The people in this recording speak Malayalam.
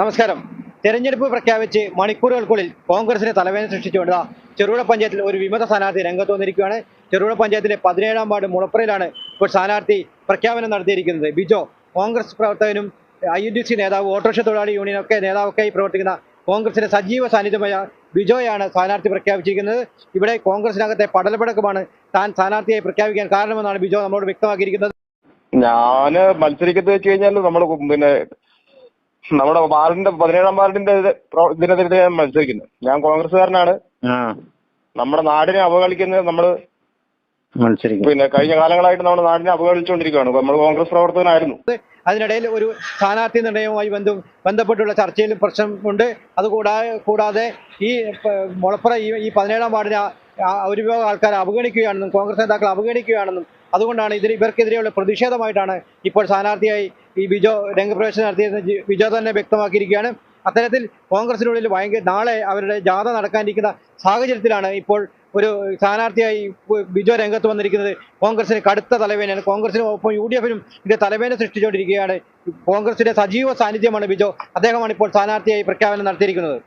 നമസ്കാരം. തെരഞ്ഞെടുപ്പ് പ്രഖ്യാപിച്ച് മണിക്കൂറുകൾക്കുള്ളിൽ കോൺഗ്രസിന് തലവേദന സൃഷ്ടിച്ചുകൊണ്ട് ചെറുകുട പഞ്ചായത്തിൽ ഒരു വിമത സ്ഥാനാർത്ഥി രംഗത്ത് വന്നിരിക്കുകയാണ്. ചെറുപുഴ പഞ്ചായത്തിലെ പതിനേഴാം വാർഡ് മുളപ്പുറയിലാണ് ഇപ്പോൾ സ്ഥാനാർത്ഥി പ്രഖ്യാപനം നടത്തിയിരിക്കുന്നത്. ബിജോ കോൺഗ്രസ് പ്രവർത്തകനും ഐ യു ഡി സി നേതാവ് ഓട്ടോറിക്ഷ തൊഴിലാളി യൂണിയനൊക്കെ നേതാവൊക്കെയായി പ്രവർത്തിക്കുന്ന കോൺഗ്രസിന്റെ സജീവ സാന്നിധ്യമായ ബിജോയാണ് സ്ഥാനാർത്ഥി പ്രഖ്യാപിച്ചിരിക്കുന്നത്. ഇവിടെ കോൺഗ്രസിനകത്തെ പടലപ്പടക്കമാണ് താൻ സ്ഥാനാർത്ഥിയായി പ്രഖ്യാപിക്കാൻ കാരണമെന്നാണ് ബിജോ നമ്മളോട് വ്യക്തമാക്കിയിരിക്കുന്നത്. ഞാൻ മത്സരിക്കുന്നത് വെച്ച് കഴിഞ്ഞാൽ നമ്മൾ പിന്നെ നമ്മുടെ വാർഡിന്റെ പതിനേഴാം വാർഡിന്റെ ഇത് ഇതിനെതിരെ ഞാൻ മത്സരിക്കുന്നത് ഞാൻ കോൺഗ്രസ്സുകാരനാണ്. നമ്മുടെ നാടിനെ അവഗണിക്കുന്നത് നമ്മൾ മത്സരിക്കും പിന്നെ കഴിഞ്ഞ കാലങ്ങളായിട്ട് നമ്മുടെ നാടിനെ അവഗണിച്ചുകൊണ്ടിരിക്കുകയാണ്. നമ്മൾ കോൺഗ്രസ് പ്രവർത്തകനായിരുന്നു. അതിനിടയിൽ ഒരു സ്ഥാനാർത്ഥി നിർണയവുമായി ബന്ധം ബന്ധപ്പെട്ടുള്ള ചർച്ചയിലും പ്രശ്നമുണ്ട് അതുകൂടാതെ കൂടാതെ ഈ മുളപ്പുറ ഈ ഈ പതിനേഴാം വാർഡിനെ ഒരു വിഭാഗം ആൾക്കാരെ അവഗണിക്കുകയാണെന്നും കോൺഗ്രസ് നേതാക്കൾ അവഗണിക്കുകയാണെന്നും അതുകൊണ്ടാണ് ഇതിൽ ഇവർക്കെതിരെയുള്ള പ്രതിഷേധമായിട്ടാണ് ഇപ്പോൾ സ്ഥാനാർത്ഥിയായി ഈ ബിജോ രംഗപ്രവേശനം നടത്തിയിരുന്ന ബിജോ തന്നെ വ്യക്തമാക്കിയിരിക്കുകയാണ്. അത്തരത്തിൽ കോൺഗ്രസിനുള്ളിൽ ഭയങ്കര നാളെ അവരുടെ ജാഥ നടക്കാനിരിക്കുന്ന സാഹചര്യത്തിലാണ് ഇപ്പോൾ ഒരു സ്ഥാനാർത്ഥിയായി ബിജോ രംഗത്ത് വന്നിരിക്കുന്നത്. കോൺഗ്രസിന് കടുത്ത തലവേനയാണ് കോൺഗ്രസിനും ഒപ്പം യു ഡി എഫിനും ഇതിന്റെ തലവേന സൃഷ്ടിച്ചുകൊണ്ടിരിക്കുകയാണ്. കോൺഗ്രസിന്റെ സജീവ സാന്നിധ്യമാണ് ബിജോ. അദ്ദേഹമാണ് ഇപ്പോൾ സ്ഥാനാർത്ഥിയായി പ്രഖ്യാപനം നടത്തിയിരിക്കുന്നത്.